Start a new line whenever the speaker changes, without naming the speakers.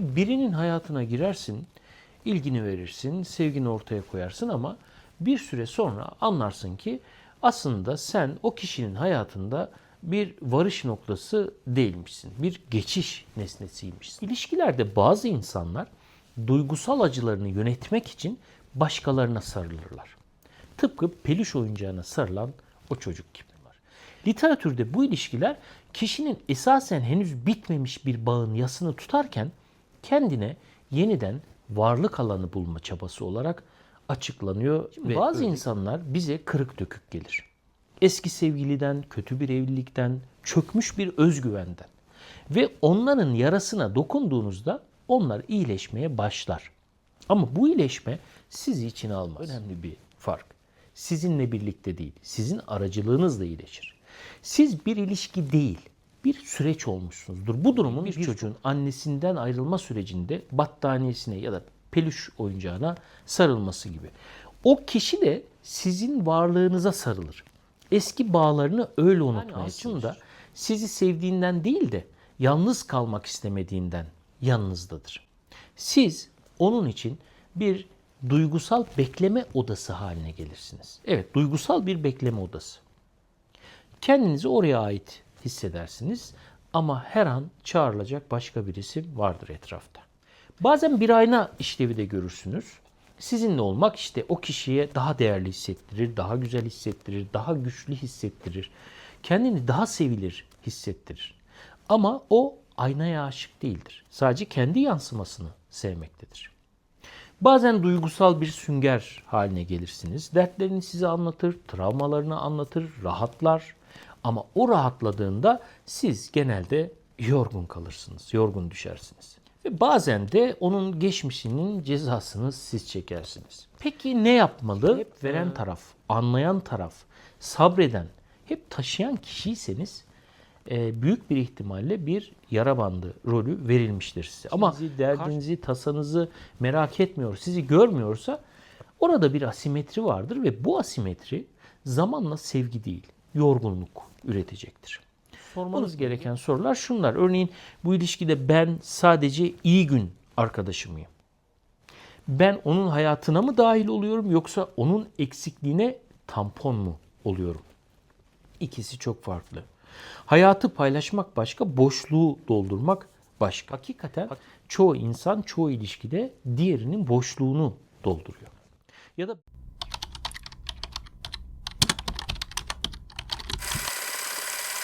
Birinin hayatına girersin, ilgini verirsin, sevgini ortaya koyarsın ama bir süre sonra anlarsın ki aslında sen o kişinin hayatında bir varış noktası değilmişsin. Bir geçiş nesnesiymişsin. İlişkilerde bazı insanlar duygusal acılarını yönetmek için başkalarına sarılırlar. Tıpkı peluş oyuncağına sarılan o çocuk gibi. Literatürde bu ilişkiler kişinin esasen henüz bitmemiş bir bağın yasını tutarken kendine yeniden varlık alanı bulma çabası olarak açıklanıyor ve bazı insanlar bize kırık dökük gelir. Eski sevgiliden, kötü bir evlilikten, çökmüş bir özgüvenden ve onların yarasına dokunduğunuzda onlar iyileşmeye başlar. Ama bu iyileşme sizi içine almaz. Önemli bir fark. Sizinle birlikte değil, sizin aracılığınızla iyileşir. Siz bir ilişki değil, bir süreç olmuşsunuzdur. Bu durumun bir çocuğun annesinden ayrılma sürecinde battaniyesine ya da peluş oyuncağına sarılması gibi. O kişi de sizin varlığınıza sarılır. Eski bağlarını öyle unutmaya aslında sizi sevdiğinden değil de yalnız kalmak istemediğinden yanınızdadır. Siz onun için bir duygusal bekleme odası haline gelirsiniz. Evet, duygusal bir bekleme odası. Kendinizi oraya ait hissedersiniz ama her an çağrılacak başka birisi vardır etrafta. Bazen bir ayna işlevi de görürsünüz. Sizinle olmak işte o kişiye daha değerli hissettirir, daha güzel hissettirir, daha güçlü hissettirir. Kendini daha sevilir hissettirir. Ama o aynaya aşık değildir. Sadece kendi yansımasını sevmektedir. Bazen duygusal bir sünger haline gelirsiniz. Dertlerini size anlatır, travmalarını anlatır, rahatlar. Ama o rahatladığında siz genelde yorgun kalırsınız, yorgun düşersiniz. Ve bazen de onun geçmişinin cezasını siz çekersiniz. Peki ne yapmalı? Hep veren taraf, anlayan taraf, sabreden, hep taşıyan kişiyseniz e, büyük bir ihtimalle bir yara bandı rolü verilmiştir size. Ama sizi, derdinizi, tasanızı merak etmiyor, sizi görmüyorsa orada bir asimetri vardır ve bu asimetri zamanla sevgi değil, yorgunluk üretecektir. Sormanız gereken sorular şunlar. Örneğin bu ilişkide ben sadece iyi gün arkadaşı mıyım? Ben onun hayatına mı dahil oluyorum yoksa onun eksikliğine tampon mu oluyorum? İkisi çok farklı. Hayatı paylaşmak başka, boşluğu doldurmak başka. Hakikaten çoğu insan çoğu ilişkide diğerinin boşluğunu dolduruyor. Ya da